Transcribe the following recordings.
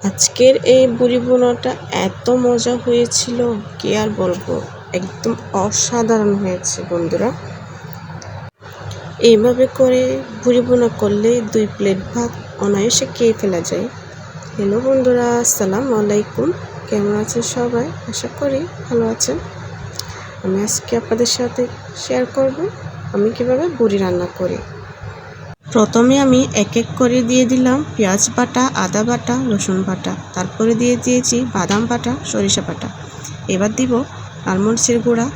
আজকের এই বুড়ি বোনাটা এত মজা হয়েছিল, কি আর বলব? একদম অসাধারণ হয়েছে বন্ধুরা। এইভাবে করে বুড়ি বোনা করলে দুই প্লেট ভাত অনায়াসে খেয়ে ফেলা যায়। হ্যালো বন্ধুরা, আসসালামু আলাইকুম। কেমন আছেন সবাই? আশা করি ভালো আছেন। আমি আজকে আপনাদের সাথে শেয়ার করব, আমি কীভাবে বুড়ি রান্না করি। প্রথমে আমি এক এক করে দিয়ে দিলাম পেঁয়াজ বাটা, আদা বাটা, রসুন বাটা। তারপরে দিয়ে দিয়েছি বাদাম বাটা, সরিষা বাটা। এবার দিব লালমরিচের গুঁড়া,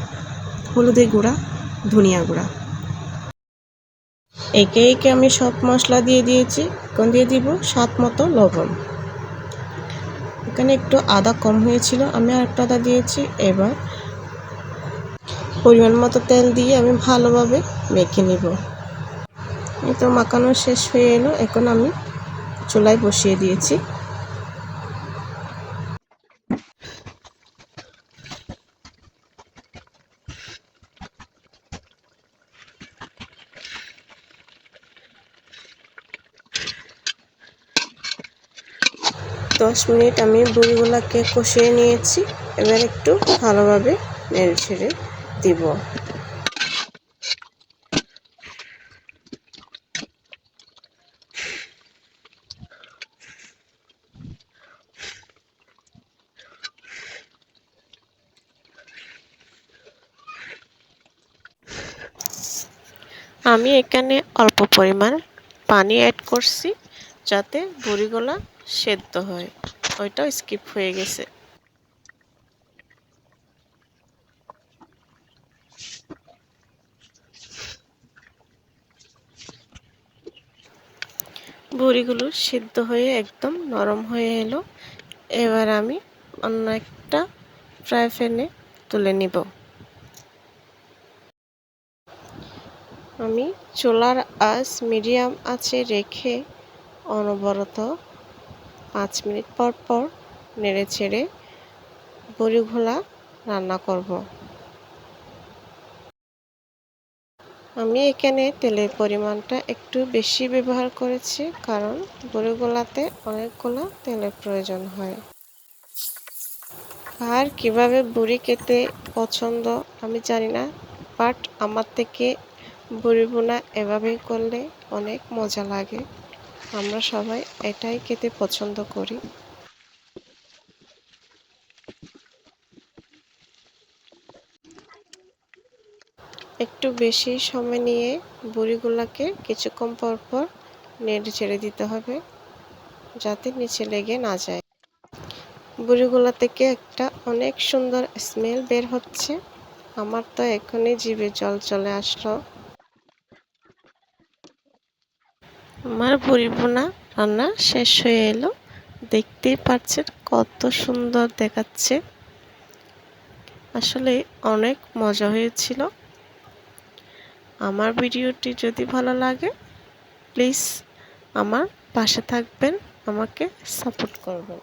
হলুদের গুঁড়া, ধনিয়া গুঁড়া। একে একে আমি সব মশলা দিয়ে দিয়েছি। এখন দিয়ে দিব স্বাদ মতো লবণ। এখানে একটু আদা কম হয়েছিল, আমি আরেকটু আদা দিয়েছি। এবার পরিমাণ মতো তেল দিয়ে আমি ভালোভাবে মেখে নিব। এই তো মাখানো শেষ হয়ে এলো। এখন আমি চুলায় বসিয়ে দিয়েছি। দশ মিনিট আমি বুড়িগুলাকে কষিয়ে নিয়েছি। এবার একটু ভালোভাবে নেড়ে ছেড়ে দিব। আমি এখানে অল্প পরিমাণ পানি অ্যাড করছি যাতে বড়িগুলা সেদ্ধ হয়। ওইটাও স্কিপ হয়ে গেছে। বড়িগুলো সিদ্ধ হয়ে একদম নরম হয়ে এলো। এবার আমি অন্য একটা ফ্রাই প্যানে তুলে নিব। আমি চুলার আঁচ মিডিয়াম আছে রেখে অনবরত পাঁচ মিনিট পর পর নেড়ে ছেড়ে বড়ি ঘোলা রান্না করব। আমি এখানে তেলের পরিমাণটা একটু বেশি ব্যবহার করেছি কারণ বড়িগুলাতে অনেকগুলো তেলের প্রয়োজন হয়। আর কীভাবে বুড়ি খেতে পছন্দ আমি জানি না বাট আমার থেকে বুড়ি এভাবেই করলে অনেক মজা লাগে। আমরা সবাই এটাই খেতে পছন্দ করি। একটু বেশি সময় নিয়ে বুড়িগুলাকে কিছুক্ষণ পর পর নেড়ে ছেড়ে দিতে হবে, যাতে নিচে লেগে না যায়। বুড়িগুলা থেকে একটা অনেক সুন্দর স্মেল বের হচ্ছে। আমার তো এখনই জিভে জল চলে আসলো। আমার পরিপূর্ণা রান্না শেষ হয়ে এলো। দেখতেই পাচ্ছেন কত সুন্দর দেখাচ্ছে। আসলে অনেক মজা হয়েছিল। আমার ভিডিওটি যদি ভালো লাগে প্লিজ আমার পাশে থাকবেন, আমাকে সাপোর্ট করবেন।